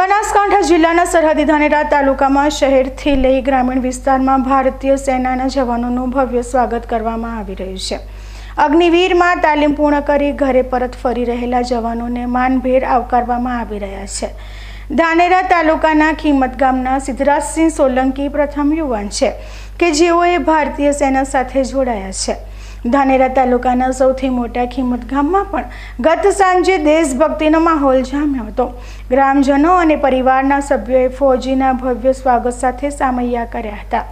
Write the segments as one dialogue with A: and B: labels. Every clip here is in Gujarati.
A: બનાસકાંઠા જિલ્લાના સરહદી ધાનેરા તાલુકામાં શહેરથી લઈ ગ્રામીણ વિસ્તારમાં ભારતીય સેનાના જવાનોનું ભવ્ય સ્વાગત કરવામાં આવી રહ્યું છે. અગ્નિવીરમાં તાલીમ પૂર્ણ કરી ઘરે પરત ફરી રહેલા જવાનોને માનભેર આવકારવામાં આવી રહ્યા છે. ધાનેરા તાલુકાના ખીમત ગામના સિદ્ધરાજસિંહ સોલંકી પ્રથમ યુવાન છે, કે જેઓએ ભારતીય સેના સાથે જોડાયા છે. ધાનેરા તાલુકાના સૌથી મોટા ખીમત ગામમાં પણ ગત સાંજે દેશભક્તિનો માહોલ જામ્યો હતો. ગ્રામજનો અને પરિવારના સભ્યોએ ફૌજીના ભવ્ય સ્વાગત સાથે સામૈયા કર્યા હતા.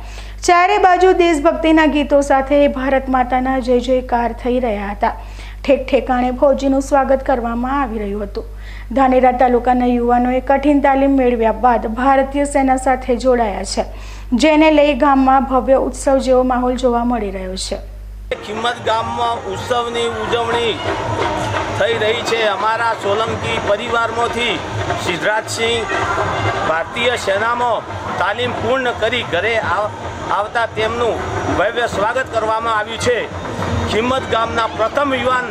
A: ચારે બાજુ દેશભક્તિના ગીતો સાથે ભારત માતાના જય જયકાર થઈ રહ્યા હતા. ઠેક ઠેકાણે ફૌજીનું સ્વાગત કરવામાં આવી રહ્યું હતું. ધાનેરા તાલુકાના યુવાનોએ કઠિન તાલીમ મેળવ્યા બાદ ભારતીય સેના સાથે જોડાયા છે, જેને લઈ ગામમાં ભવ્ય ઉત્સવ જેવો માહોલ જોવા મળી રહ્યો છે.
B: કિંમત ગામમાં ઉત્સવની ઉજવણી થઈ રહી છે. અમારા સોલંકી પરિવારમાંથી સિદ્ધરાજસિંહ ભારતીય સેનામાં તાલીમ પૂર્ણ કરી ઘરે આવ- આવતા તેમનું ભવ્ય સ્વાગત કરવામાં આવ્યું છે. કિંમત ગામના પ્રથમ યુવાન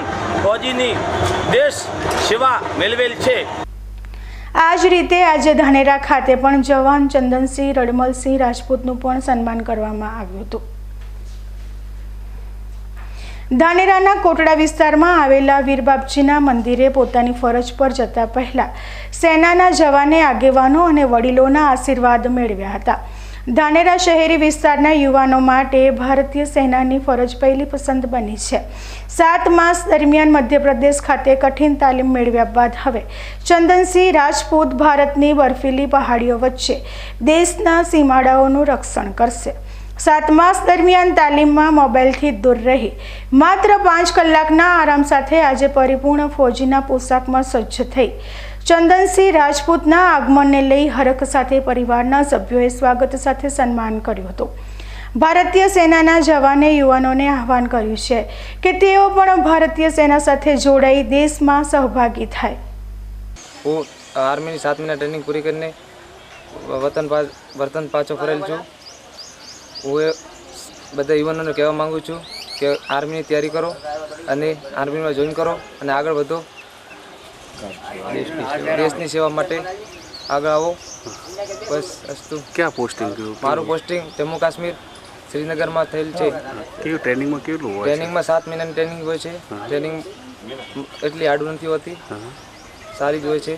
B: ફૌજીની દેશ સેવા મેળવેલ છે.
A: આ જ રીતે આજે ધાનેરા ખાતે પણ જવાન ચંદનસિંહ, રડમલસિંહ રાજપૂતનું પણ સન્માન કરવામાં આવ્યું હતું. ધાનેરાના કોટડા વિસ્તારમાં આવેલા વીરબાપજીના મંદિરે પોતાની ફરજ પર જતા પહેલા સેનાના જવાને આગેવાનો અને વડીલોના આશીર્વાદ મેળવ્યા હતા. ધાનેરા શહેરી વિસ્તારના યુવાનો માટે ભારતીય સેનાની ફરજ પહેલી પસંદ બની છે. સાત માસ દરમિયાન મધ્યપ્રદેશ ખાતે કઠિન તાલીમ મેળવ્યા બાદ હવે ચંદનસિંહ રાજપૂત ભારતની બર્ફીલી પહાડીઓ વચ્ચે દેશના સીમાડાઓનું રક્ષણ કરશે. સાત માસ દરમિયાન તાલીમમાં મોબાઈલથી દૂર રહી. માત્ર પાંચ કલાકના આરામ સાથે આજે પરિપૂર્ણ ફૌજીના પોશાકમાં સજ્જ થઈ. ચંદનસિંહ રાજપૂતના આગમનને લઈ હરખ સાથે પરિવારના સભ્યોએ સ્વાગત સાથે સન્માન કર્યું હતું. ભારતીય સેનાના જવાને યુવાનોને આહવાન કર્યું છે કે તેઓ પણ ભારતીય સેના સાથે જોડાઈ દેશમાં સહભાગી થાય.
C: હું આર્મીની સાત મહિના ટ્રેનિંગ પૂરી કરીને વતન વતન પાછો ફરેલ છું. હું એ બધા યુવાનોને કહેવા માગું છું કે આર્મીની તૈયારી કરો અને આર્મીમાં જોઈન કરો અને આગળ વધો. દેશની સેવા માટે આગળ આવો. બસ અસ્તુ
D: ક્યાં પોસ્ટિંગ કર્યું?
C: મારું પોસ્ટિંગ જમ્મુ કાશ્મીર શ્રીનગરમાં થયેલ છે.
D: કેવું ટ્રેનિંગમાં કેટલું હોય
C: ટ્રેનિંગમાં સાત મહિનાની ટ્રેનિંગ હોય છે. ટ્રેનિંગ એટલી આડું નથી હોતી. સારી જ હોય છે.